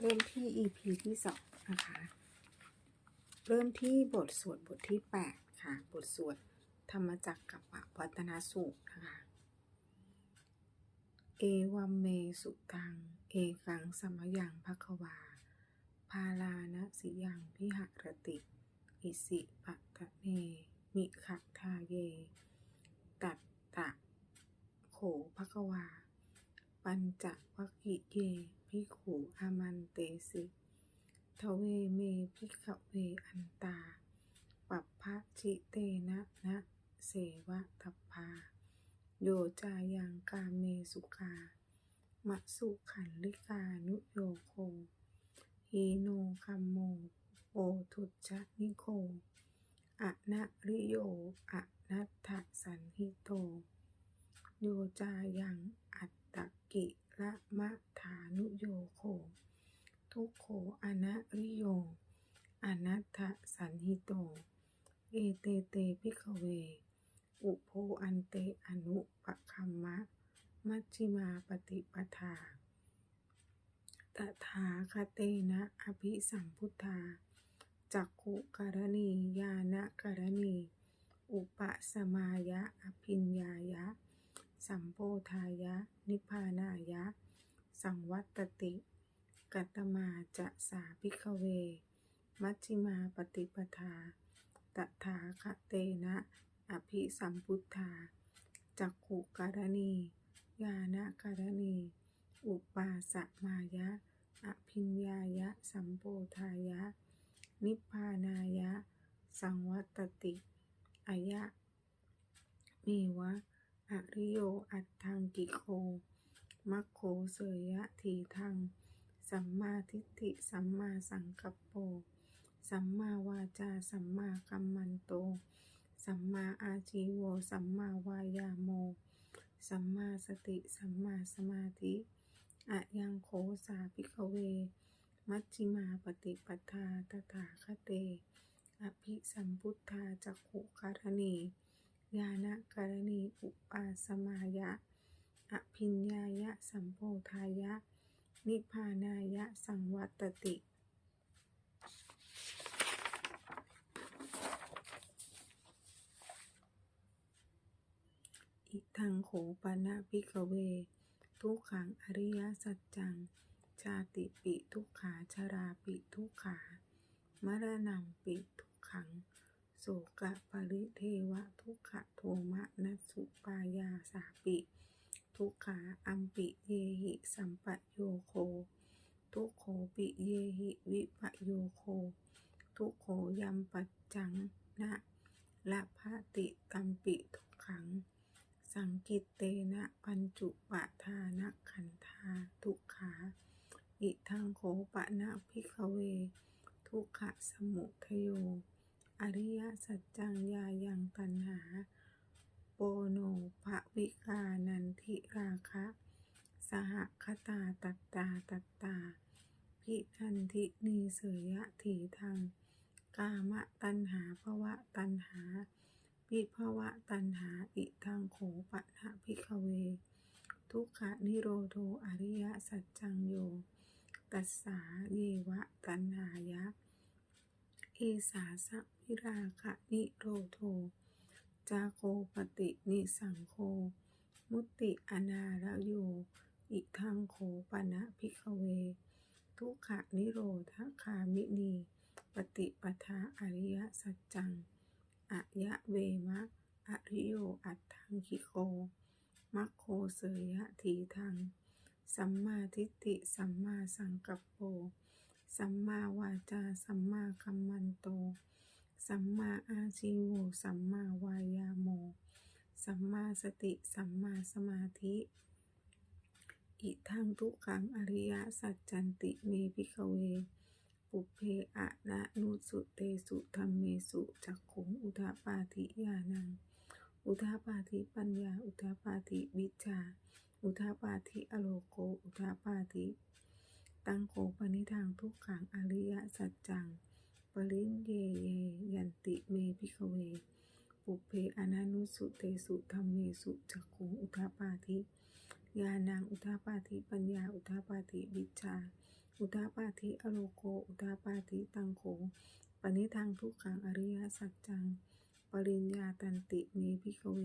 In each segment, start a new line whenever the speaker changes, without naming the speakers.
เริ่มที่ EP ที่สองนะคะ เริ่มที่บทสวดบทที่ 8 ค่ะ บทสวดธรรมจักรกับวัตนสูตรนะคะ เอวัมเมสุตัง เอกังสมยังภควา พาลานะสิยังพิหรติ อิสิปะทะเนมิขะทาเย ตัตตะ โขภควา ปัญจวัคคิเยภิกขุ อามันเตสิทเวเมภิกเวอันตา ปัปพะชิเตนะนะเสวะทัพพา โยจายังกาเมสุกามะสุขันลิกานุโยโคฮีโนคัมโม โอทุจนิโคอะนะริโยอะนัตถสันหิโต โยจายังอัตตกิ ละมะฐานุโยโค ทุโขอนะริโย อนัตถสันหิโต เอเตเตพิกเว อุโพอันเตอนุปคัมมะ มัชฌิมาปฏิปทาตถาคเตนะอภิสัมพุทธา จักขุกรณียานะกรณี อุปสมายะอภิญญายะ สัมโพธายะ นิพพานายะ สังวัตติ กัตมาจะสาพิกเว มัชฌิมาปฏิปทา ตถาคเตนะ อภิสัมพุทธา จักขุการณี ญาณการณี อุปาสมายะ อภิญญายะ สัมโพธายะ นิพพานายะ สังวัตติอายะ มีวะ อริโย อัตถังกิโค มัคโคเสยยะทีทัง สัมมาทิฏฐิ สัมมาสังกัปโป สัมมาวาจา สัมมากัมมันโต สัมมาอาชีโว สัมมาวายาโม สัมมาสติ สัมมาสมาธิอะยังโคสาภิกเว มัชฌิมาปฏิปทาตถาคเต อภิสัมพุทธาจักขุการณี ญาณกรณีอุปาสมายะ อภิญญายะสัมโพธายะ นิพานายะสังวัตติ อิทังโขปนะพิกเว ทุกขังอริยสัจจัง ชาติปิทุกขาชราปิทุกขามรณังปิทุกขัง สกะปริเทวะทุกขะโทมะนัสุปายาสาปิ ทุกขาอัมปิเยหิสัมปโยโค ทุกโขปิเยหิวิปโยโค ทุกโขยัมปัจจังนะละภาติตัมปิทุกขัง สังกิตเตนะปัญจุปะขันธาทุกขา อิทังโขปะนะพิกเว ทุกขะสมุทโย อริยสัจจังยายังตันหา โปโนภวิกานันทิราคะ สหคตาตัตตาตัตตา พิทันทินีเสย ทังกามะตัณหาภวะตัณหาวิภวะตัณหาอิทังโขปะนะพิกเว ทุกขะนิโรโทอริยสัจจังโย ตัสสาเยวะตัณหายะ เอสาสะวิราคะนิโรโท จาโคปตินิสังโค มุติอนาระโย อิทังโขปนะพิกเว ทุกขะนิโรธคามินี ปฏิปทาอริยสัจจังอะยะเวมะอริโยอัตถังคิโกมัคโคเสยะทีทัง สัมมาทิฏฐิสัมมาสังกัปโป สัมมาวาจา สัมมากัมมันโต สัมมาอาชีโวสัมมาวายาโม สัมมาสติ สัมมาสมาธิ อิทังทุกขังอริยสัจจันติเมพิกเว ปุเพอะนะนุสุเตสุธรรมเมสุจักขุงอุทาปาธิญาณัง อุทาปาธิปัญญา อุทาปาธิวิชา อุทาปาธิอโลโก อุทาปาธิตังโขปนิทางทุกขังอริยสัจจัง ปรินเยเยยันติเมพิกเว ปุเพอนานุสุเตสุธรรมเมสุจักขุงอุทาปาธิญาณังอุทาปาธิปัญญา อุทาปาธิวิชา อุทาปาธิอโลโก อุทาปาธิตังโขปณิทังทุกขังอริยสัจจัง ปริญญาตันติเมพิกเว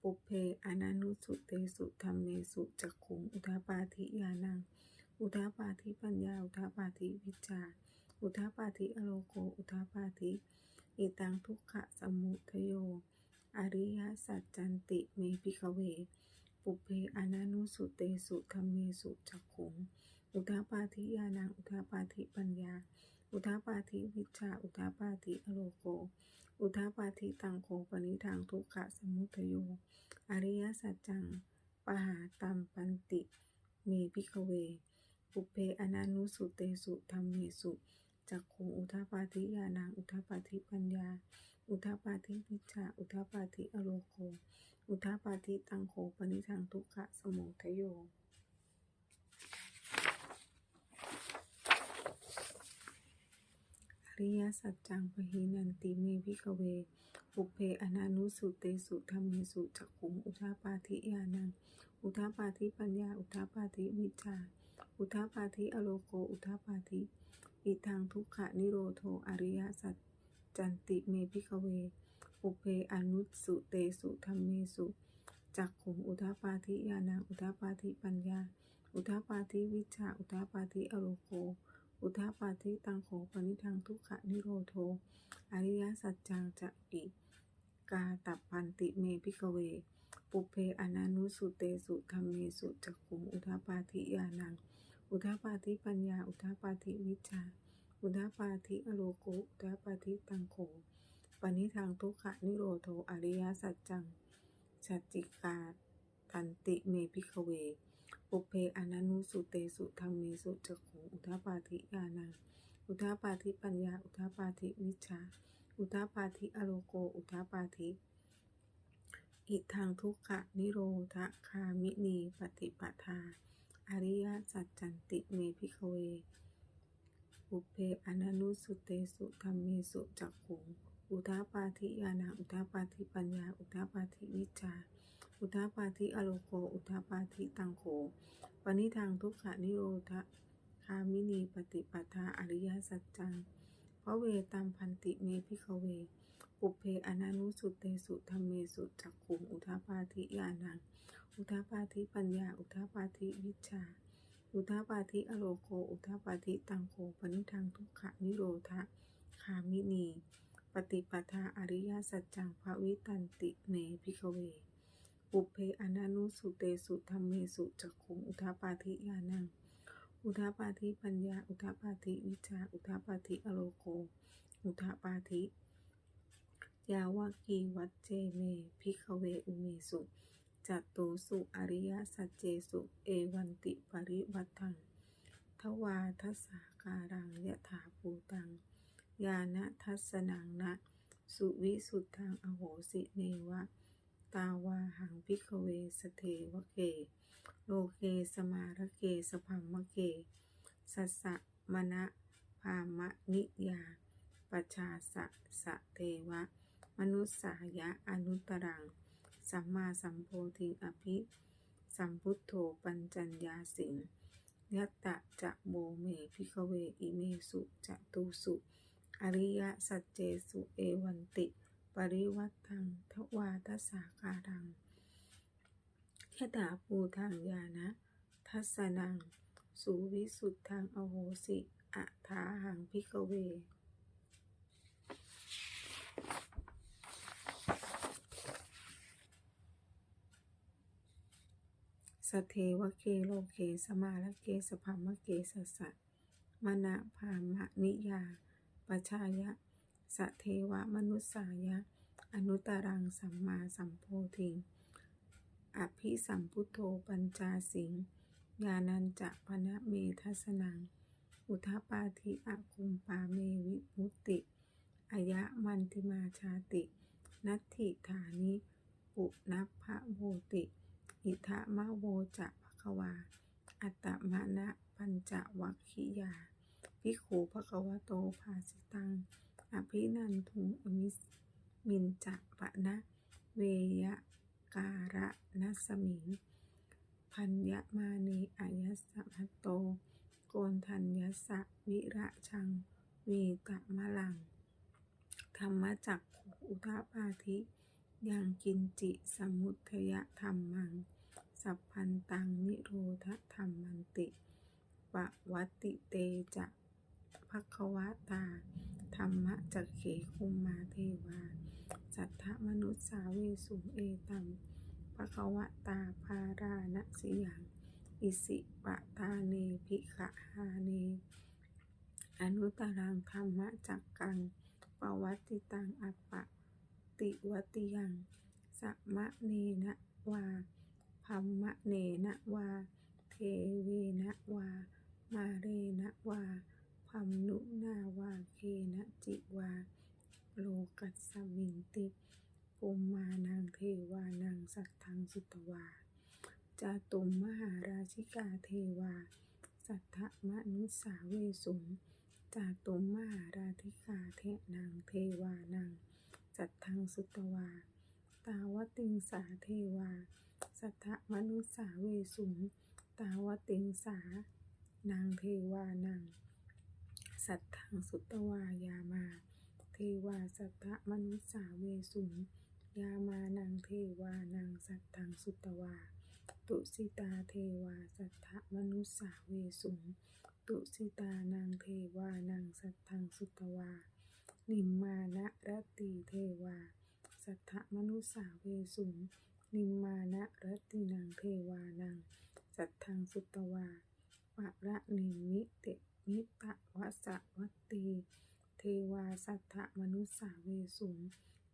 ปุเพอนันุสุเตสุธรรมเมสุจักขุง อุทาปาธิญาณัง อุทาปาธิปัญญา อุทาปาธิวิจาอุทาปาธิอโลโก อุทาปาธิอิตังทุกขะสมุทโย อริยสัจจันติเมพิกเว ปุเพอนันุสุเตสุธรรมเมสุจักขุง อุทาปาธิญาณัง อุทาปาธิปัญญา อุทาปาธิวิชา อุทาปาธิอโลโก อุทาปาธิตังโคปนิทังทุกขะสมุทโย อริยสัจจัง ปหาตัมปันติ เมพิกเว ปุเพอนันุสุเตสุธรรมเมสุจักขุงอุทาปาธิญาณัง อุทาปาธิปัญญา อุทาปาธิวิชา อุทาปาธิอโลโก อุทาปาธิตังโคปนิทังทุกขะสมุทโย ริยสัจจังปหินันติเมพิกเวปุเพอนานุสุเตสุธรรมเมสุจักขุงอุทาปาธิญาณัง อุทาปาธิปัญญา อุทาปาธิวิชาอุทาปาธิอโลโกอุทาปาธิอิทังทุกขะนิโรโทอริยสัจจันติเมพิกเวปุเพอนุสุเตสุธรรมเมสุจักขุงอุทาปาธิญาณัง อุทาปาธิปัญญา อุทาปาธิวิชา อุทาปาธิอโลโก อุทาปาธิตังโขปนิทังทุกขะนิโรโท อริยสัจจังจะอิกาตัปปันติเมพิกเว ปุเพอนานุสุเตสุธรรมเมสุจักขุงอุทาปาธิญาณัง อุทาปาธิปัญญา อุทาปาธิวิชา อุทาปาธิอโลโกอุทปาธิตังโขปนิทังทุกขะนิโรโท อริยสัจจังชัจจิกาตันติเมพิกเว ปุเพอนันุสุเตสุธรรมเมสุจักขุงอุทาปาธิญาณังอุทาปาธิปัญญา อุทาปาธิวิชา อุทาปาธิอโลโก อุทาปาธิอิทังทุกขะนิโรธคามินีปฏิปทา อริยสัจจันติเมพิกเวปุเพอนันุสุเตสุธรรมเมสุจักขุง อุทาปาธิญาณังอุทาปาธิปัญญา อุทาปาธิวิชา อุทาปาธิอโลโก อุทาปาธิตังโขปณิทังทุกขะนิโรธคามินีปฏิปทาอริยสัจจังพระเวตัมพันติเมพิกเว ปุเพอนันุสุเตสุธรรมเมสุจักขุงอุทาปาธิญาณัง อุทาปาธิปัญญา อุทาปาธิวิชา อุทาปาธิอโลโก อุทาปาธิตังโขปนิทังทุกขะนิโรธคามินี ปฏิปทาอริยสัจจังภวิตันติเมพิกเวปุเพอนันุสุเตสุธรรมเมสุจักขุงอุทาปาธิญาณัง อุทาปาธิปัญญา อุทาปาธิวิชา อุทาปาธิอโลโก อุทาปาธิยาวากีวัจเจเมพิกเวอุเมสุจัตตูสุอริยสัจเจสุเอวันติปริวัตังทวาทสาการังยะถาภูตัง ญาณทัสสนังนะ สุวิสุทธังอโหสิเนวะ ตาวาหังพิกเวสเทวเก โลเกสมาระเกสพัมมะเก สัสะมณะพามะนิยาปชาสะสะเทวะ มนุสสายะอนุตตรัง สัมมาสัมโพธิอภิ สัมพุทโธปัญจัญญาสิงยัตตะจะโมเมพิกเวอิเมสุจะตูสุ อริยสัจเจสุเอวันติ ปริวัตตังทวาทสาการังยะถาภูทางญาณทัสสนังสุวิสุทธังอโหสิอะทาหังพิกเว สเทวเกโลเกสมาลเกสพัมเกสสะมณะพามะนิยา ปชายะสเทวมนุสายะ อนุตตรังสัมมาสัมโพธิงอภิสัมพุทโธปัญจาสิงญาณัญจะพนะเมทัสนัง อุทปาธิอาคุมปาเมวิมุติอายะมันติมาชาติ นัตถิฐานิ ปุนัพพะโวติ อิทะมะโวจะภควา อัตตมะนะปัญจวัคคิยา ภิกขุภควโตภาสิตัง อภินันทุงอมิสมินจะปะนะ เวยะการะนัสมิง พัญญมานีอายัสสะพัตโต โกนทัญญสสะวิระชัง วีตะมะลัง ธรรมจักขุอุทาปาธิ ยังกินจิสมุทยธรรมัง สัพพันตังนิโรธธรรมันติปวัตติเตจะ ภควตา ธรรมะจักเขคุมมาเทวา สัทธมนุสสาเวสุเอตัมภควตาภาราณสิยัง อิสิปะทาเนภิกขะหาเน อนุตารังธรรมะจักกัง ปวัติตังอัปปะติวติยังสัมมะเนนะวาพัมมะเนนะวา เทเวนะวา มาเรนะวา พัมนุนาวาเคนะจิวา โลกัสมิงติปุมมานังเทวานังสัทธังสุตวาจาตุมมหาราชิกาเทวา สัทธมนุสสาเวสุงจาตุมมหาราธิกาเทนางเทวานังสัทธังสุตวา ตาวติงสาเทวา สัทธมนุสสาเวสุงตาวติงสานางเทวานัง สัทธังสุตวายามา เทวาสัทธมนุสสาเวสุงยามานังเทวานังสัทธังสุตวา ตุสิตาเทวาสัทธมนุสสาเวสุงตุสิตานางเทวานังสัทธังสุตวา นิมมานะรติเทวา สัทธมนุสสาเวสุงนิมมานะรตตินางเทวานังสัทธังสุตวาปะระนิมิเต นิตะวสวัตตีเทวาสัทธมนุสสาเวสุง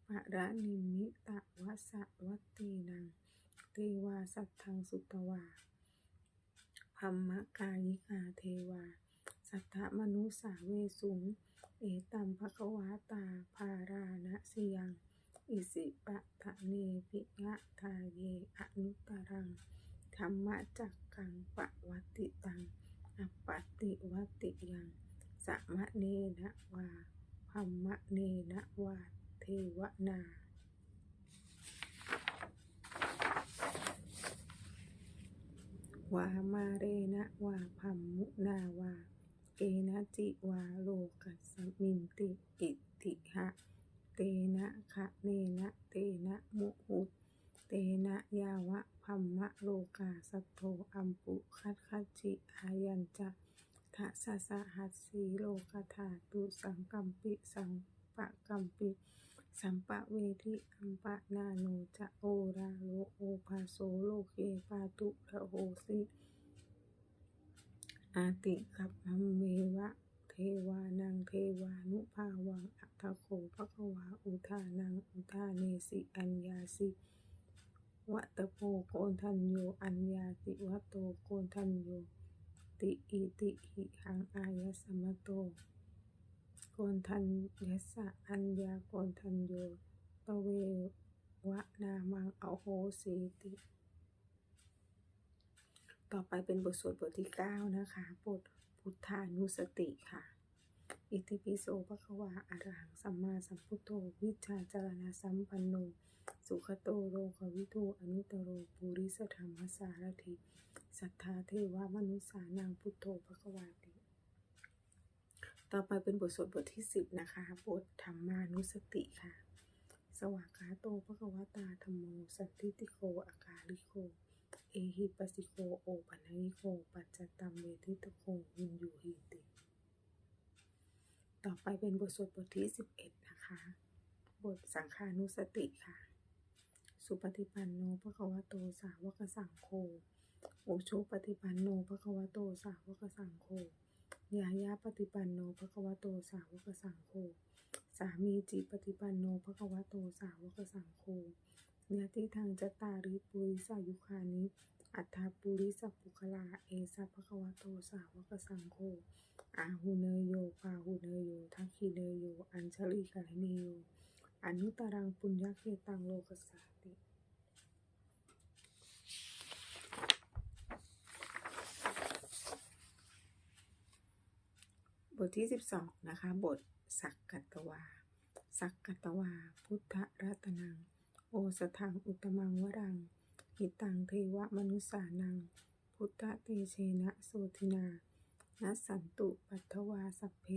ปะระนิมิตะวสวัตตีนัง เทวาสัทธังสุตวาพัมมะกายิกาเทวา สัทธมนุสสาเวสุง เอตัมภควาตาภาราณสิยัง อิสิปะทะเนปิยะทาเยอนุตรังธรรมะจักกังปะวัติตัง อัปติวัติยังสัมะเนนะวาพัมมะเนนะวาเทวนา วามาเรนะวาพัมมุนาวา เกนะจิวาโลกัสมินติอิติหะ เตนะคะเนนะเตนะมุหุเตนะยาวะ พัมมะโลกาสัทโธอัมปุคัตคัจจิอายัญจะทะสะสะหัสสีโลกธาตุสังกัมปิสังปะกัมปิสัมปะเวทิอัมปะนาโนจะโอราโลโอภาโสโลเกปาตุระโหสิอาติกัปพัมเมวะ เทวานังเทวานุภาวังอัตโขภควาอุทานังอุทาเนสิอัญญาสิ วัตโพโกนทันโยอัญญาติวัตโตโกนทันโยติอิติหิหังอายะสมโตโกนทันยสสะอัญญาโกนทันโยตเววะนามังอโหสีติ ต่อไปเป็นบทสวดบทที่ 9 นะคะบทพุทธานุสติค่ะ อิติปิโสภะควาอรหังสัมมาสัมพุทโธวิชาจารณะสัมปันโน สุขโตโลกวิทูอนุตตโรปุริสธรรมสารถิสัทธาเทวมนุษานังพุทโธภะควาติ ต่อไปเป็นบทสวดบทที่10นะคะบทธรรมานุสติค่ะ สวากาโตภะควตาธรรมโมสันทิติโกอากาลิโก เอหิปัสสิโกโอปัญญิโก ปัจจตัมเวทิตโกวินยูหิติ ต่อไปเป็นบทสวดบทที่ 11 นะคะ บทสังขานุสติค่ะ สุปฏิปันโนภะควะโตสาวกสังโฆโอโชปฏิปันโนภะควะโตสาวกสังโฆยายาปฏิปันโนภะควะโตสาวกสังโฆ สามีจิปฏิปันโนภะควะโตสาวกสังโฆเนื้อที่ทางจตาริปุริสายุคานิอัฏฐาปุริสัพพุคลา เอสัพพะควะโตสาวกสังโฆ อาหุเนโยปาหุเนโยทักขิเนโย อัญชลีกัลเนโยอนุตารังปุญญาเกตังโลกัสสาติบทที่ 12 นะคะ บทสักกัตวา สักกัตวา พุทธรัตนัง โอสถังอุตมังวรัง หิตังเทวมนุสสานัง พุทธเตเชนะโสทินา นัสสันตุปัทวาสัพเพ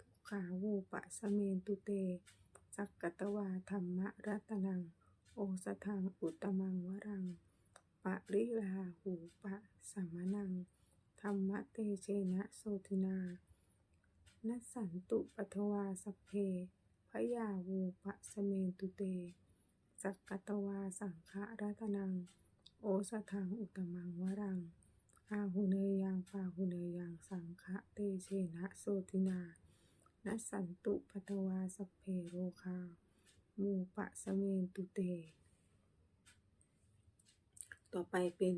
ทุกขาวูปะสะเมนตุเต สักกตวาธรรมรัตนัง โอสทังอุตมังวรัง ปะริลาหูปะสัมนัง ธรรมเตเชนะโสตินา นัสสันตุปัทวาสัพเพพยาวูปะสะเมนตุเต สักกตวาสังฆรัตนัง โอสทังอุตตมังวรัง อาหุเนยังปาหุเนยังสังฆะเตเชนะโสตินานัสันตุปัทวาสเพโรคามูปะสเมนตุเต ต่อไปเป็น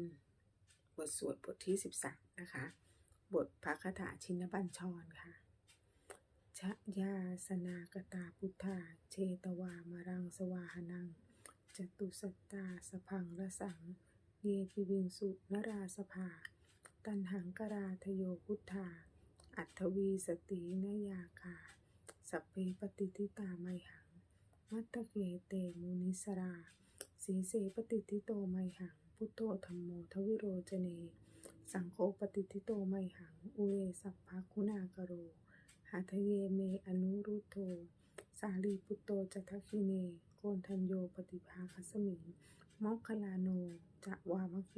บทสวดบทที่ 13 นะคะ บทพระคาถาชินบัญชรค่ะชะยาสนากตาพุทธา เชตวามารังสวาหนัง จตุสตตาสพังระสัง เยปิวิงสุนราสภา ตันหังกราทโยพุทธา อัตวีสตินยาคาสัพเพปฏิทิตาไมหัง มัตตเกเตมุนิสรา สีเสปฏิทิโตไมหัง พุทโธธรรมโมทวิโรจเน สังโฆปฏิทิโตไมหัง อุเรสัพพะคุณากโร หาทะเยเมอนุรุโธสาลีพุตโตจัตถคิเน โกนทัญโยปฏิภาคสมิง มอกขลาโน จะวามเก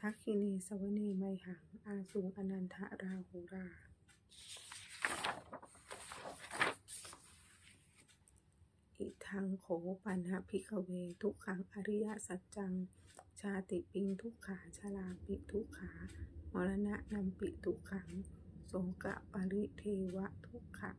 ทักคิเนสวเนไมหัง อาสุงอนันทราหูรา อิทังโขปันหพิกเว ทุกขังอริยสัจจัง ชาติปิงทุกขาชาลาปิทุกขามรณะนัมปิทุกขัง โสกะปริเทวะทุกขะ